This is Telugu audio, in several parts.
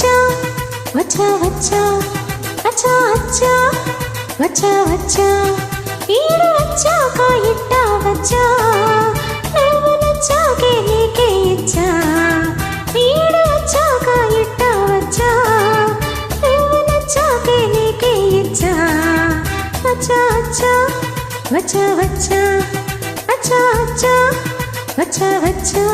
వచ్చా వచ్చా అచ్చా అచ్చా వచ్చా వచ్చా ఈడు వచ్చాక ఇట్టా వచ్చా నువ్వు నచ్చాకే నీకే ఇచ్చా ఈడు వచ్చాక ఇట్టా వచ్చా నువ్వు నచ్చాకే నీకే ఇచ్చా అచ్చా అచ్చా వచ్చా వచ్చా అచ్చా అచ్చా వచ్చా వచ్చా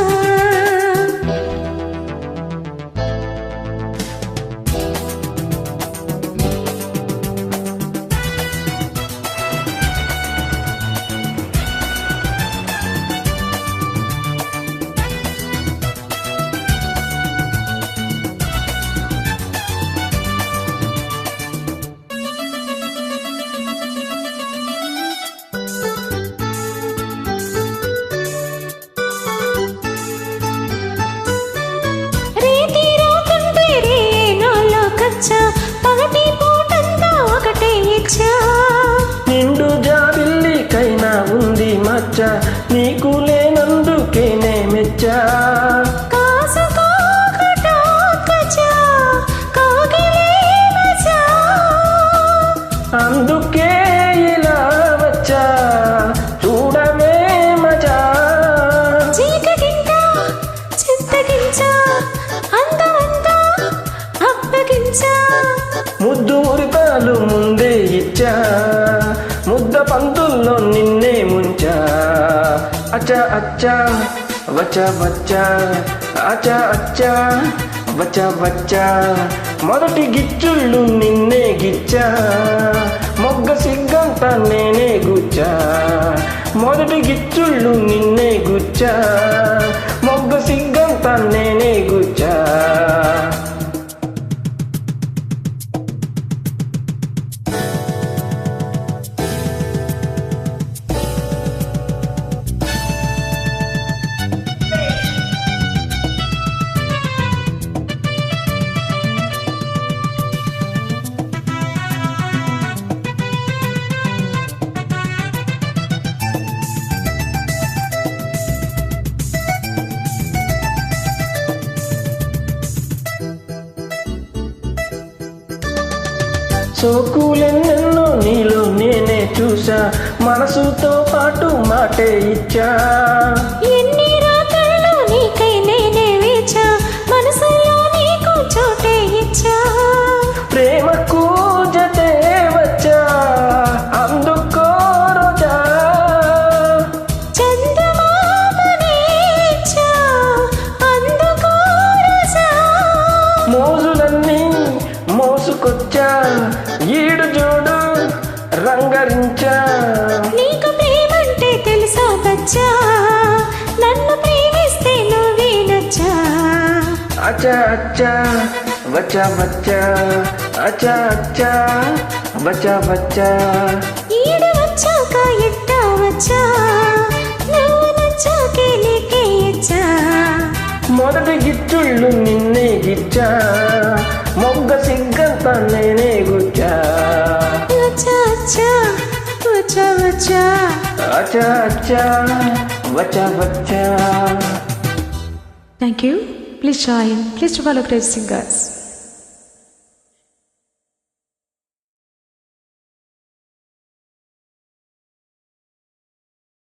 నాలో పగటి పూటంతా ఒకటే ఇచ్చా. నిండు జాబిల్లికైనా ఉంది మచ్చ నీకు ముద్దు మురిపాలు ముందే ఇచ్చా. ముద్ద పంతుల్లో నిన్నే ముంచా. అచ్చా అచ్చా వచ్చా వచ్చా అచ్చా అచ్చా వచ్చా వచ్చా మొదటి గిచ్చుళ్ళు నిన్నే గిచ్చా. మొగ్గ సిగ్గంత నేనే గుచ్చా. మొదటి గిచ్చుళ్ళు నిన్నే గుచ్చా. సోకులెన్నెన్నో నీలో నేనే చూసా మనసుతో పాటు మాటే ఇచ్చా. మోసుకొచ్చా ఈడు జోడు రంగరించా. నీకు ప్రేమంటే తెలుసా బచ్చా? నన్ను ప్రేమిస్తే నువ్వే నచ్చా? అచ్చా అచ్చా వచ్చా వచ్చా అచ్చా అచ్చా వచ్చా వచ్చా ఈడు వచ్చాక ఎట్టా వచ్చా? నువ్వు నచ్చాకే నీకే ఇచ్చా? మొదటి గిచ్చుళ్ళు నిన్నే గిచ్చా మొగ్గ సిగ్గంత నేనే గుచ్చా వచ్చా వచ్చా వచ్చా వచ్చా అచ్చా అచ్చా వచ్చా వచ్చా Thank you. Please join. Please follow great singers.